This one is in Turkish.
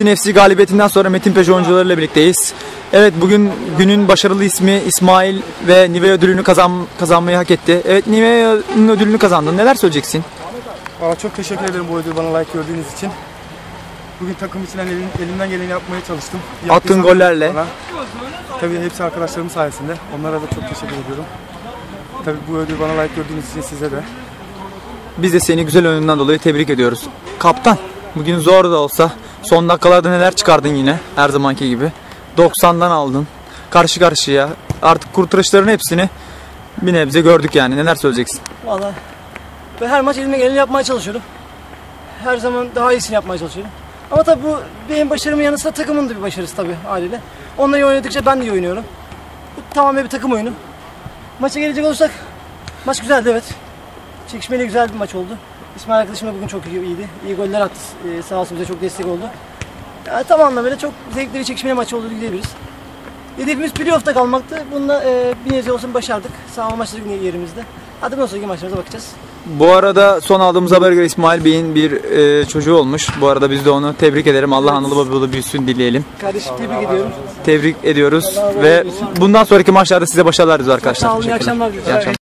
FC galibiyetinden sonra Metin Peş oyuncularıyla birlikteyiz. Evet bugün günün başarılı ismi İsmail ve Nivea ödülünü kazan, kazanmayı hak etti. Evet Nivea'nın ödülünü kazandın. Neler söyleyeceksin? Valla çok teşekkür ederim bu ödülü bana layık gördüğünüz için. Bugün takım için elim, elimden geleni yapmaya çalıştım. Attığın gollerle. bana. Tabii hepsi arkadaşlarım sayesinde. Onlara da çok teşekkür ediyorum. Tabii bu ödülü bana layık gördüğünüz için size de. Biz de seni güzel oyunundan dolayı tebrik ediyoruz. Kaptan bugün zor da olsa son dakikalarda neler çıkardın yine her zamanki gibi. 90'dan aldın. Karşı karşıya. Artık kurtarışların hepsini bir nebze gördük yani. Neler söyleyeceksin? Valla ben her maç elimden geleni yapmaya çalışıyorum. Her zaman daha iyisini yapmaya çalışıyorum. Ama tabii bu benim başarımın yanı sıra takımın da bir başarısı tabii haliyle. İyi oynadıkça ben de iyi oynuyorum. Bu tamamen bir takım oyunu. Maça gelecek olursak maç güzeldi evet. Çekişmeli güzel bir maç oldu. İsmail arkadaşım da bugün çok iyi, iyiydi. İyi goller attı. Ee, sağ olsun bize çok destek oldu. Yani tam anlamıyla çok zevkli bir çekişmeli maç oldu diyebiliriz. Hedefimiz playoff'ta kalmaktı. Bununla e, bir nebze olsun başardık. Sağ maçta yerimizde. Hadi bundan sonraki maçlarımıza bakacağız. Bu arada son aldığımız habere göre İsmail Bey'in bir e, çocuğu olmuş. Bu arada biz de onu tebrik ederim. Allah analı babalı büyüsün dileyelim. Kardeşim tebrik ediyorum. Tebrik ediyoruz ve bundan sonraki maçlarda size başarılar diliyoruz arkadaşlar. Sağ olun, iyi akşamlar. İyi akşamlar.